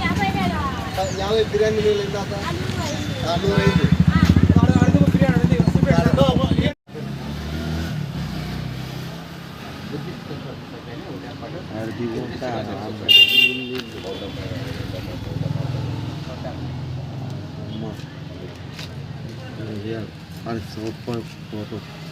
యాభై వేల యాభై బిర్యానీ నీళ్ళు ఎంత అల్లూరు ఐదు. నూరు ఐదు ఆ. సూపర్ ఫోటో మోహన్ మూసుకొని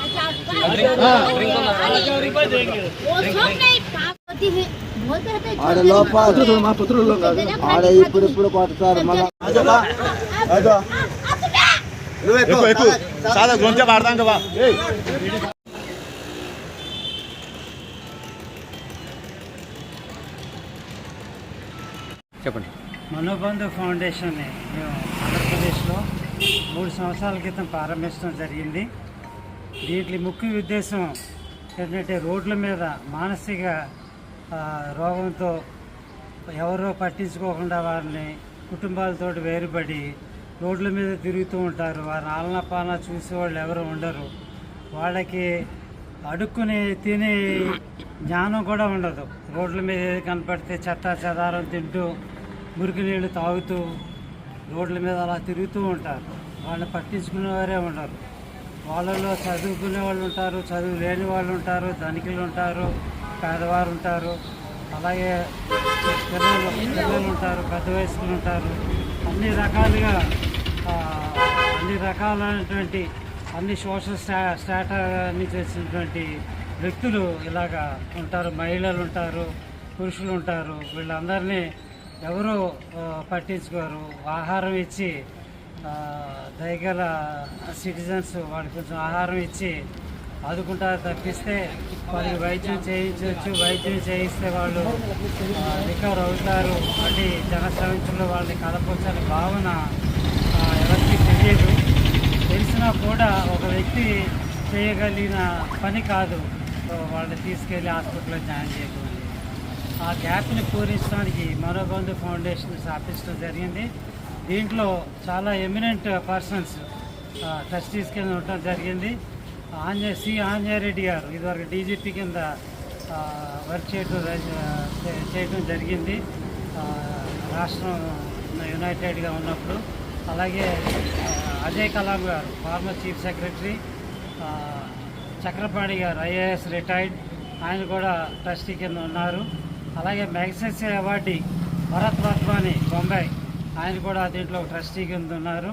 ఆడ మా పుత్రులు ఆడ ఇప్పుడు ఇప్పుడు చెప్పండి. మనోబంధు ఫౌండేషన్ ఆంధ్రప్రదేశ్ ఆంధ్రప్రదేశ్లో మూడు సంవత్సరాల క్రితం ప్రారంభించడం జరిగింది. దీంట్లో ముఖ్య ఉద్దేశం ఏంటంటే రోడ్ల మీద మానసిక రోగంతో ఎవరో పట్టించుకోకుండా వారిని కుటుంబాలతో వేరుపడి రోడ్ల మీద తిరుగుతూ ఉంటారు. వారి ఆలన పాలన చూసేవాళ్ళు ఎవరు ఉండరు. వాళ్ళకి అడుక్కుని తినే జ్ఞానం కూడా ఉండదు. రోడ్ల మీద ఏది కనపడితే చెత్త చెదారం తింటూ మురికి నీళ్ళు తాగుతూ రోడ్ల మీద అలా తిరుగుతూ ఉంటారు. వాళ్ళని పట్టించుకునేవారే ఉండరు. వాళ్ళలో చదువుకునే వాళ్ళు ఉంటారు చదువు లేని వాళ్ళు ఉంటారు ధనికులు ఉంటారు పేదవారు ఉంటారు అలాగే పిల్లలు పిల్లలు ఉంటారు పెద్ద వయసులు ఉంటారు. అన్ని రకాలుగా అన్ని రకాలైనటువంటి అన్ని సోషల్ స్టా స్టాటా నుంచి వచ్చినటువంటి వ్యక్తులు ఇలాగా ఉంటారు. మహిళలు ఉంటారు పురుషులు ఉంటారు. వీళ్ళందరినీ ఎవరు పట్టించుకోరు. ఆహారం ఇచ్చి దయగల సిటిజన్స్ వాళ్ళకి కొంచెం ఆహారం ఇచ్చి ఆదుకుంటారు తప్పిస్తే వాళ్ళకి వైద్యం చేయించవచ్చు వైద్యం చేయిస్తే వాళ్ళు రికవర్ అవుతారు. మళ్ళీ జనశ్రమించడంలో వాళ్ళని కలపొచ్చని భావన ఎవరికి తెలియదు. తెలిసినా కూడా ఒక వ్యక్తి చేయగలిగిన పని కాదు. సో వాళ్ళని తీసుకెళ్ళి హాస్పిటల్లో జాయిన్ చేయకూడదు ఆ గ్యాప్ని పూరించడానికి మరోబంధు ఫౌండేషన్ స్థాపించడం జరిగింది. దీంట్లో చాలా ఎమినెంట్ పర్సన్స్ ట్రస్టీస్ కింద ఉండటం జరిగింది. ఆంజనేయ సి. ఆంజనేయరెడ్డి గారు ఇదివరకు డీజీపీ కింద వర్క్ చేయడం చేయటం చేయడం జరిగింది రాష్ట్రం యునైటెడ్గా ఉన్నప్పుడు. అలాగే అజయ్ కలాం గారు ఫార్మర్ చీఫ్ సెక్రటరీ చక్రపాణి గారు ఐఏఎస్ రిటైర్డ్. ఆయన కూడా ట్రస్టీ కింద ఉన్నారు. అలాగే మ్యాగ్సెస్ అవార్డీ భరత్ వర్త్వాని బొంబాయి. ఆయన కూడా దీంట్లో ట్రస్టీ కింద ఉన్నారు.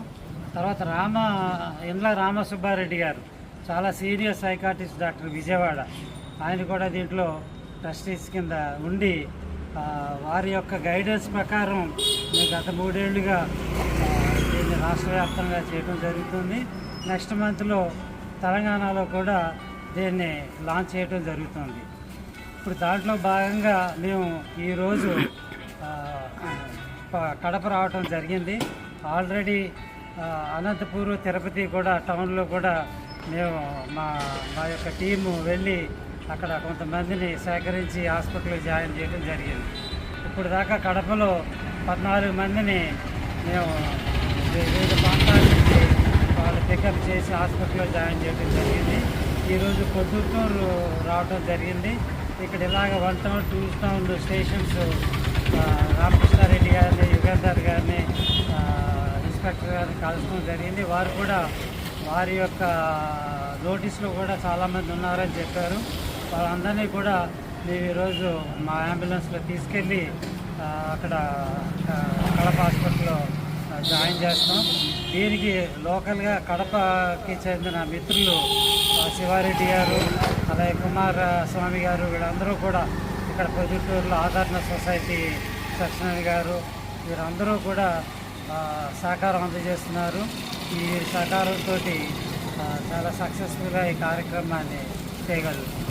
తర్వాత రామ ఇండ్ల రామసుబ్బారెడ్డి గారు చాలా సీనియర్ సైకాటిస్ట్ డాక్టర్ విజయవాడ ఆయన కూడా దీంట్లో ట్రస్టీస్ కింద ఉండి వారి యొక్క గైడెన్స్ ప్రకారం మేము గత మూడేళ్ళుగా దీన్ని రాష్ట్ర వ్యాప్తంగా చేయడం జరుగుతుంది. నెక్స్ట్ మంత్లో తెలంగాణలో కూడా దీన్ని లాంచ్ చేయడం జరుగుతుంది. ఇప్పుడు దాంట్లో భాగంగా మేము ఈరోజు కడప రావటం జరిగింది. ఆల్రెడీ అనంతపూర్ తిరుపతి కూడా టౌన్లో కూడా మేము మా మా యొక్క టీము వెళ్ళి అక్కడ కొంతమందిని సేకరించి హాస్పిటల్లో జాయిన్ చేయడం జరిగింది. ఇప్పుడు దాకా కడపలో పద్నాలుగు మందిని మేము వివిధ ప్రాంతాల నుంచి వాళ్ళు పికప్ చేసి హాస్పిటల్లో జాయిన్ చేయడం జరిగింది. ఈరోజు పొద్దుటూరు రావడం జరిగింది. ఇక్కడ ఇలాగ one town two town stations Ramakrishna Reddy గారిని యుగంధర్ గారిని ఇన్స్పెక్టర్ గారిని కలుసుకోవడం జరిగింది. వారు కూడా వారి యొక్క నోటీసులో కూడా చాలామంది ఉన్నారని చెప్పారు. వాళ్ళందరినీ కూడా మేము ఈరోజు మా అంబులెన్స్లో తీసుకెళ్ళి అక్కడ కడప హాస్పిటల్లో జాయిన్ చేస్తాం. దీనికి లోకల్గా కడపకి చెందిన మిత్రులు శివారెడ్డి గారు అలాగే కుమార స్వామి గారు వీళ్ళందరూ కూడా ఇక్కడ పొద్దుటూరులో ఆదరణ సొసైటీ సత్యనారాయణ గారు వీరందరూ కూడా సహకారం అందజేస్తున్నారు. ఈ సహకారంతో చాలా సక్సెస్ఫుల్గా ఈ కార్యక్రమాన్ని చేయగలుగుతాం